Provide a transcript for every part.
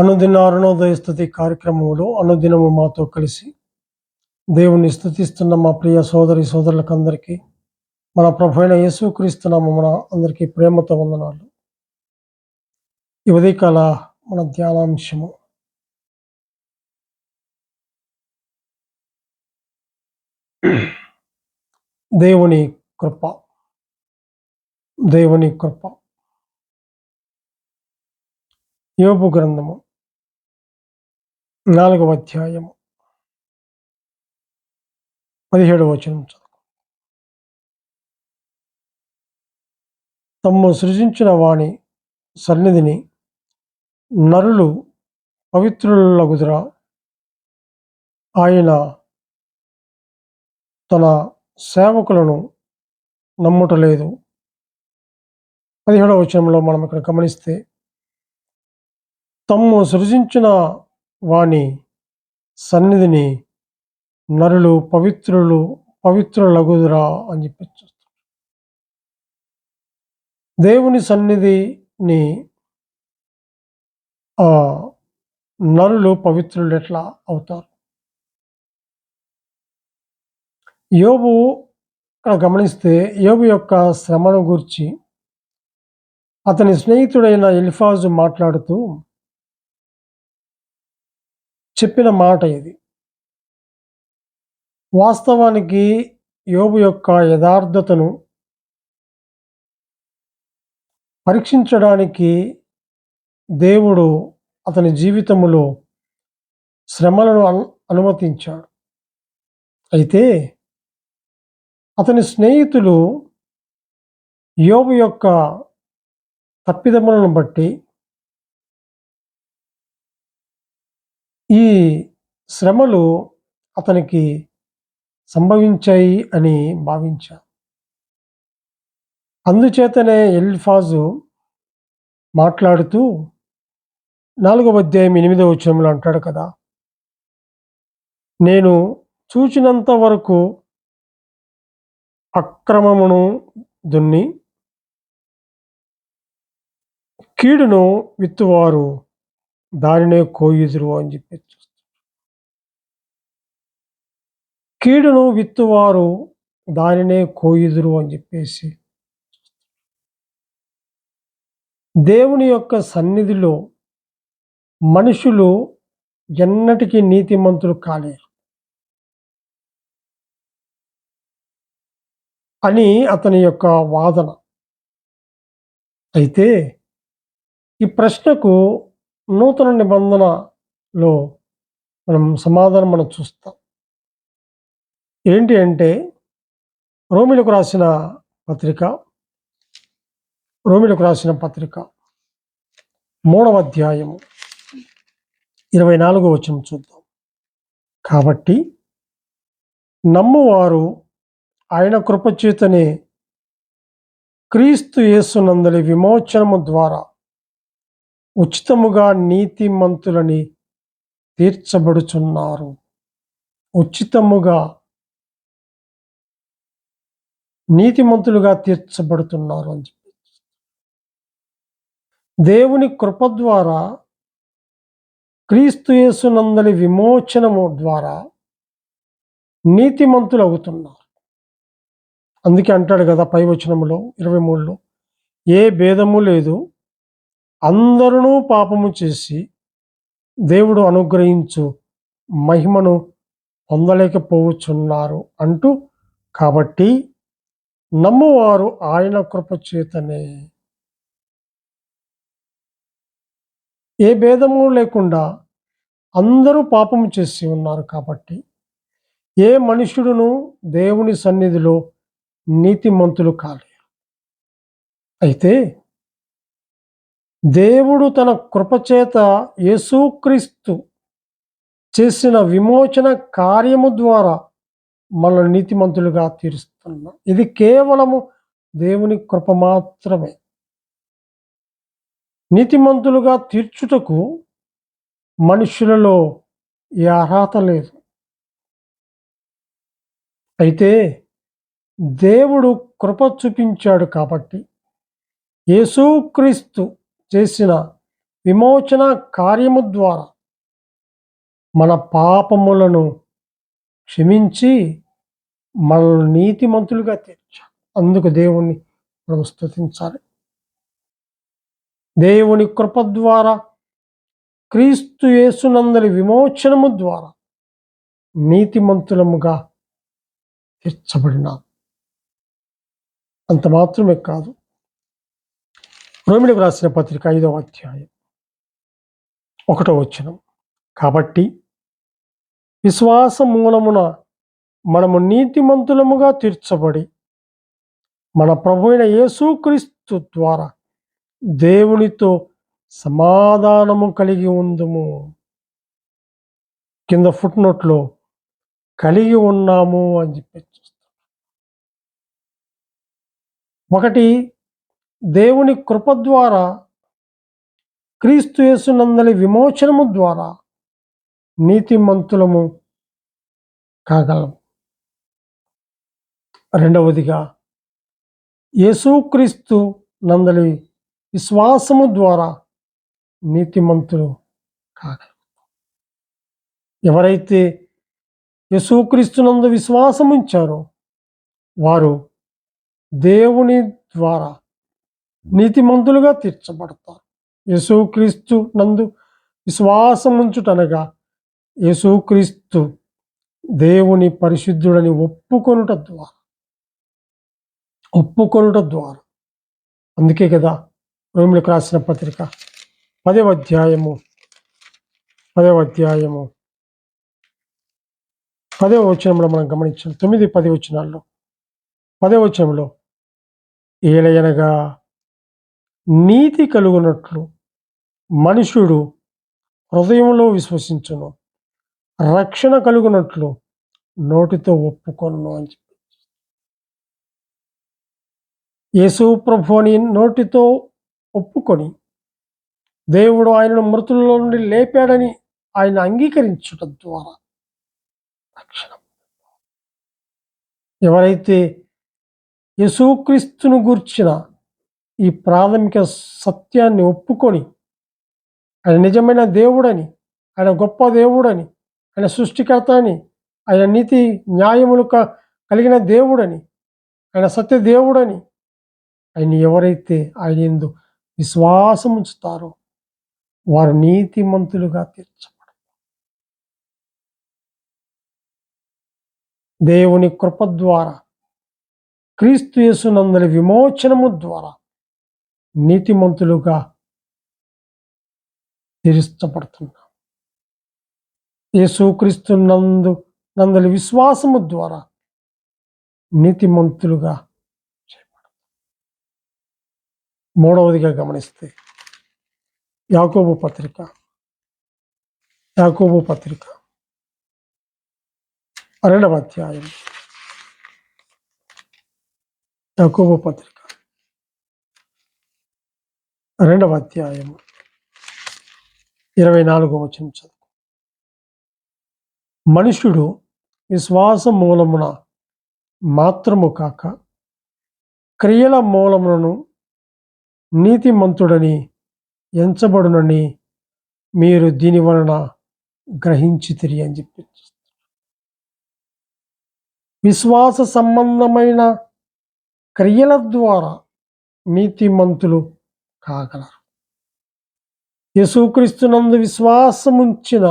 అనుదిన అరుణోదయ స్థుతి కార్యక్రమంలో అనుదినము మాతో కలిసి దేవుణ్ణి స్థుతిస్తున్న మా ప్రియ సోదరి సోదరులకందరికీ మన ప్రభు అయిన యేసుక్రీస్తున్నాము మన అందరికీ ప్రేమతో వందనాలు. ఈ ఉదయకాల మన ధ్యానాంశము. దేవుని కృప. దేవుని కృప. యోపు గ్రంథము. నాలుగవ అధ్యాయము పదిహేడవ వచనం చదువు తమ్ము సృజించిన వాణి సన్నిధిని నరులు పవిత్రులగుదురా. ఆయన తన సేవకులను నమ్ముటలేదు. పదిహేడవ వచనంలో మనం ఇక్కడ గమనిస్తే తమ్ము సృజించిన వాని సన్నిధిని నరులు పవిత్రులు పవిత్రులగుదురా అని చెప్పి దేవుని సన్నిధిని నరులు పవిత్రులు ఎట్లా అవుతారు? యోబు ఇక్కడ గమనిస్తే యోబు యొక్క శ్రమను గురించి అతని స్నేహితుడైన ఎలిఫాజు మాట్లాడుతూ చెప్పిన మాట ఇది. వాస్తవానికి యోబు యొక్క యథార్థతను పరీక్షించడానికి దేవుడు అతని జీవితములో శ్రమలను అను అనుమతించాడు. అయితే అతని స్నేహితులు యోబు యొక్క తప్పిదములను బట్టి ఈ శ్రమలు అతనికి సంభవించాయి అని భావించాను అందుచేతనే ఎల్ఫాజు మాట్లాడుతూ నాలుగవ అధ్యాయం ఎనిమిదవ వచనంలో అంటాడు కదా నేను చూచినంత వరకు అక్రమమును దున్ని కీడును విత్తువారు. దానినే కోయుదురు అని చెప్పి కీడును విత్తువారు దానినే కోయుదురు అని చెప్పేసి దేవుని యొక్క సన్నిధిలో మనుషులు ఎన్నటికీ నీతిమంతులు కాలేరు. అని అతని యొక్క వాదన. అయితే ఈ ప్రశ్నకు నూతన నిబంధనలో మనం సమాధానం మనం చూస్తాం. ఏంటి అంటే రోమిలకు రాసిన పత్రిక రోమిలకు రాసిన పత్రిక మూడవ అధ్యాయము ఇరవై నాలుగో వచ్చిన చూద్దాం. కాబట్టి నమ్మువారు ఆయన కృపచేతనే క్రీస్తు యేసునందలి విమోచనము ద్వారా ఉచితముగా నీతిమంతులని తీర్చబడుచున్నారు. ఉచితముగా నీతిమంతులుగా తీర్చబడుతున్నారు అని చెప్పి. దేవుని కృప ద్వారా క్రీస్తు యేసునందలి విమోచనము ద్వారా నీతిమంతులు అవుతున్నారు అందుకే అంటాడు కదా పై వచనములో ఇరవై మూడులో ఏ భేదము లేదు. అందరూ పాపము చేసి దేవుడు అనుగ్రహించు మహిమను పొందలేకపోవచ్చున్నారు అంటూ కాబట్టి నమ్మువారు ఆయన కృప చేతనే. ఏ భేదము లేకుండా అందరూ పాపము చేసి ఉన్నారు కాబట్టి ఏ మనుషుడును దేవుని సన్నిధిలో నీతిమంతులు కాలేరు. అయితే దేవుడు తన కృపచేత యేసుక్రీస్తు చేసిన విమోచన కార్యము ద్వారా మన నీతిమంతులుగా తీరుస్తున్నాం ఇది కేవలము దేవుని కృప మాత్రమే. నీతిమంతులుగా తీర్చుటకు మనుషులలో ఈ అర్హత లేదు. అయితే దేవుడు కృప చూపించాడు కాబట్టి యేసుక్రీస్తు చేసిన విమోచన కార్యము ద్వారా మన పాపములను క్షమించి మనల్ని నీతిమంతులుగా తీర్చాడు అందుకు దేవుణ్ణి మనం స్థుతించాలి దేవుని కృప ద్వారా క్రీస్తు యేసునందరి విమోచనము ద్వారా నీతిమంతులముగా తీర్చబడినాం. అంత మాత్రమే కాదు రోమిలకు రాసిన పత్రిక ఐదవ అధ్యాయం ఒకటో వచనం. కాబట్టి విశ్వాస మూలమున మనము నీతిమంతులముగా తీర్చబడి మన ప్రభువైన యేసుక్రీస్తు ద్వారా దేవునితో సమాధానము కలిగి ఉందము. కింద ఫుట్ నోట్లో కలిగి ఉన్నాము అని చెప్పి చూస్తాం. ఒకటి దేవుని కృప ద్వారా క్రీస్తు యేసునందలి విమోచనము ద్వారా నీతిమంతులము కాగలం రెండవదిగా యేసుక్రీస్తు నందలి విశ్వాసము ద్వారా నీతిమంతులు కాగలం ఎవరైతే యేసుక్రీస్తునందు విశ్వాసం ఉంచారో వారు దేవుని ద్వారా నీతిమంతులుగా తీర్చబడతారు. యేసుక్రీస్తు నందు విశ్వాసం ఉంచుటనగా యేసుక్రీస్తు దేవుని పరిశుద్ధుడని ఒప్పుకొనుట ద్వారా ఒప్పుకొనుట ద్వారా. అందుకే కదా రోమిలకు రాసిన పత్రిక పదవ అధ్యాయము పదవ అధ్యాయము పదవ వచనంలో మనం గమనించాం తొమ్మిది పది వచనాల్లో పదవ వచనంలో ఏలయనగా నీతి కలుగునట్లు మనుషుడు హృదయంలో విశ్వసించును. రక్షణ కలుగునట్లు నోటితో ఒప్పుకొను అని చెప్పి. యేసు ప్రభు అని నోటితో ఒప్పుకొని దేవుడు ఆయనను మృతుల్లో నుండి లేపాడని ఆయన అంగీకరించడం ద్వారా రక్షణ ఎవరైతే యేసుక్రీస్తును గూర్చిన ఈ ప్రాథమిక సత్యాన్ని ఒప్పుకొని ఆయన నిజమైన దేవుడని ఆయన గొప్ప దేవుడని ఆయన సృష్టికర్త అని ఆయన నీతి న్యాయములు కలిగిన దేవుడని ఆయన సత్య దేవుడని ఆయన ఎవరైతే ఆయన ఎందు విశ్వాసం ఉంచుతారో వారు నీతిమంతులుగా తీర్చబడతారు. దేవుని కృప ద్వారా క్రీస్తు యేసునందలి విమోచనము ద్వారా నీతిమంతులుగా తీర్చబడుతున్నాం యేసుక్రీస్తు నందు నందలి విశ్వాసము ద్వారా నీతిమంతులుగా చేయబడతాం. మూడవదిగా గమనిస్తే యాకోబు పత్రిక యాకోబు పత్రిక రెండవ అధ్యాయం. యాకోబు పత్రిక రెండవ అధ్యాయము ఇరవై నాలుగో వచనం చదువు. మనుషుడు విశ్వాస మూలమున మాత్రము కాక క్రియల మూలములను నీతిమంతుడని ఎంచబడునని మీరు దీని వలన గ్రహించి అని చెప్పి విశ్వాస సంబంధమైన క్రియల ద్వారా నీతిమంతులు కాగలరు. యేసుక్రీస్తునందు విశ్వాసముంచిన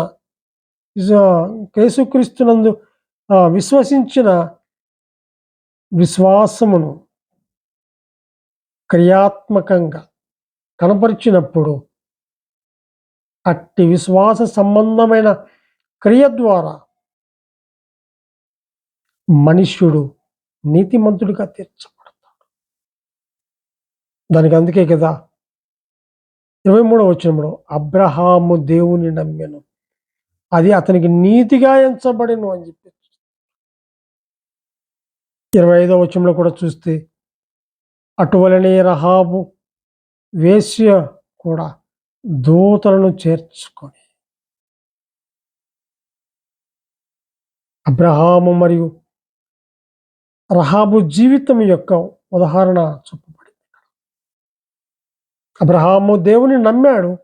యేసుక్రీస్తునందు విశ్వసించిన విశ్వాసమును క్రియాత్మకంగా కనపరిచినప్పుడు అట్టి విశ్వాస సంబంధమైన క్రియ ద్వారా మనుష్యుడు నీతిమంతుడిగా తీర్చబడతాడు. దానికి అందుకే కదా ఇరవై మూడవ వచనంలో అబ్రహాము దేవుని నమ్మెను. అది అతనికి నీతిగా ఎంచబడిను అని చెప్పి. ఇరవై ఐదవ వచ్చంలో కూడా చూస్తే అటువలనే రహాబు వేశ్య కూడా దూతలను చేర్చుకొని. అబ్రహాము మరియు రహాబు జీవితం యొక్క ఉదాహరణ చెప్పు అబ్రహాము దేవుని నమ్మాడు.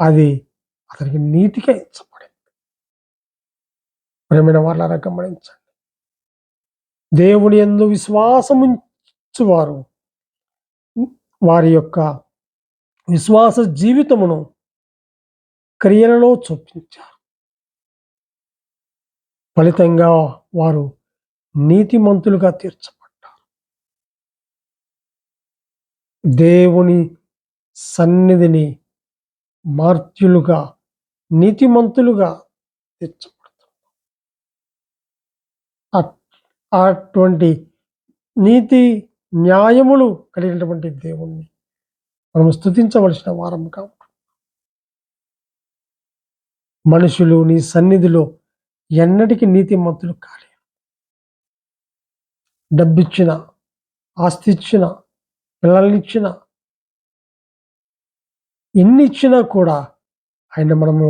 అది అతనికి నీతిగా ఎంచబడింది ప్రేమైన వాళ్ళ గమనించండి. దేవుని ఎందు విశ్వాసముంచువారు. వారి యొక్క విశ్వాస జీవితమును క్రియలలో చూపించారు ఫలితంగా వారు నీతిమంతులుగా తీర్చారు దేవుని సన్నిధిని మార్త్యులుగా నీతిమంతులుగా తెచ్చబడుతున్నాం అట్- అటువంటి నీతి న్యాయములు కలిగినటువంటి దేవుణ్ణి మనం స్థుతించవలసిన వారం కాబట్టి. మనుషులు నీ సన్నిధిలో ఎన్నటికీ నీతిమంతులు కాలేరు. డబ్బిచ్చిన ఆస్తి ఇచ్చిన పిల్లల్ని ఇచ్చిన ఎన్ని ఇచ్చినా కూడా ఆయన మనము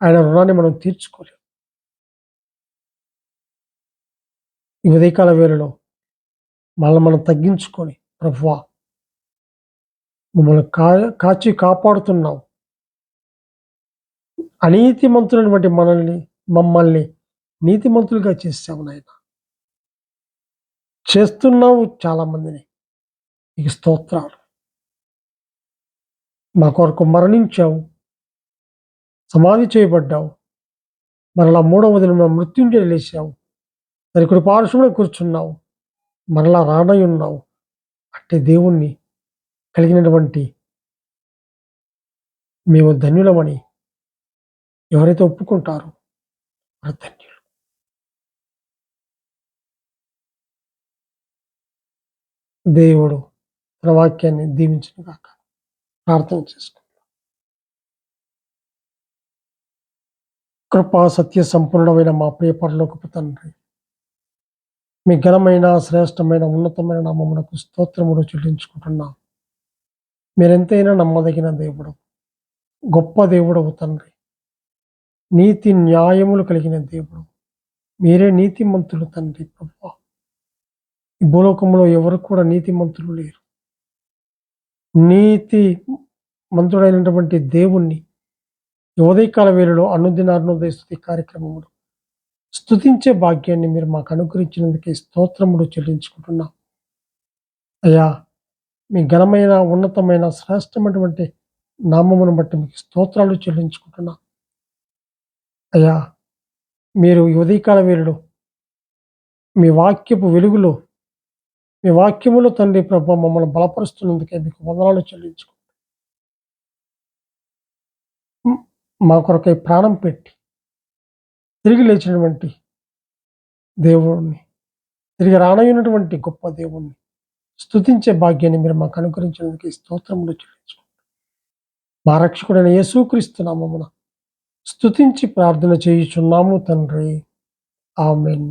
ఆయన రుణాన్ని మనం తీర్చుకోలేము. ఈ ఉదయకాల వేళలో మనల్ని మనం తగ్గించుకొని ప్రభువా మమ్మల్ని కా కాచి కాపాడుతున్నావు. అనీతిమంతులైనటువంటి మనల్ని మమ్మల్ని నీతిమంతులుగా చేసావు నాయన. చేస్తున్నావు చాలా మందిని నీకు స్తోత్రాలు. మా కొరకు మరణించావు. సమాధి చేయబడ్డావు. మరలా మూడవ దిన మృత్యుంజయ లేచావు మరి కృపార్శుడు కూర్చున్నావు. మరలా రానై ఉన్నావు. అంటే దేవుణ్ణి కలిగినటువంటి మేము ధన్యులమని ఎవరైతే ఒప్పుకుంటారో వారు ధన్యులు. దేవుడు వాక్యాన్ని దీవించిన కాక ప్రార్థన చేసుకుంటాం కృపా సత్య సంపూర్ణమైన మా ప్రియ పరలోకపు తండ్రి మీ ఘనమైన శ్రేష్టమైన ఉన్నతమైన నామమునకు స్తోత్రములు చెల్లించుకుంటున్నాం. మీరెంతైనా నమ్మదగిన దేవుడు గొప్ప దేవుడవు తండ్రి. నీతి న్యాయములు కలిగిన దేవుడు మీరే నీతిమంతులు తండ్రి ప్రభా. ఈ భూలోకంలో ఎవరు కూడా నీతిమంతులు లేరు. నీతి మంతుడైనటువంటి దేవుణ్ణి ఉదయకాల వేళలో అనుదిన అరుణోదయ స్థుతి కార్యక్రమములు స్థుతించే భాగ్యాన్ని మీరు మాకు అనుగ్రహించినందుకే స్తోత్రములు చెల్లించుకుంటున్నాం. అయ్యా మీ ఘనమైన ఉన్నతమైన శ్రేష్టమైనటువంటి నామమును బట్టి మీకు స్తోత్రాలు చెల్లించుకుంటున్నాం. అయ్యా మీరు ఉదయకాల వేళలో మీ వాక్యపు వెలుగులో మీ వాక్యములు తండ్రి ప్రభ మమ్మల్ని బలపరుస్తున్నందుకే మీకు వందనాలు చెల్లించుకుంటాం మా కొరకై ప్రాణం పెట్టి తిరిగి లేచినటువంటి దేవుణ్ణి తిరిగి రానయ్యున్నటువంటి గొప్ప దేవుణ్ణి స్థుతించే భాగ్యాన్ని మీరు మాకు అనుగ్రహించినందుకు స్తోత్రములు చెల్లించుకుంటాం మా రక్షకుడైన యేసుక్రీస్తు స్థుతించి స్తుతించి ప్రార్థన చేయుచున్నాము తండ్రి. ఆమెన్.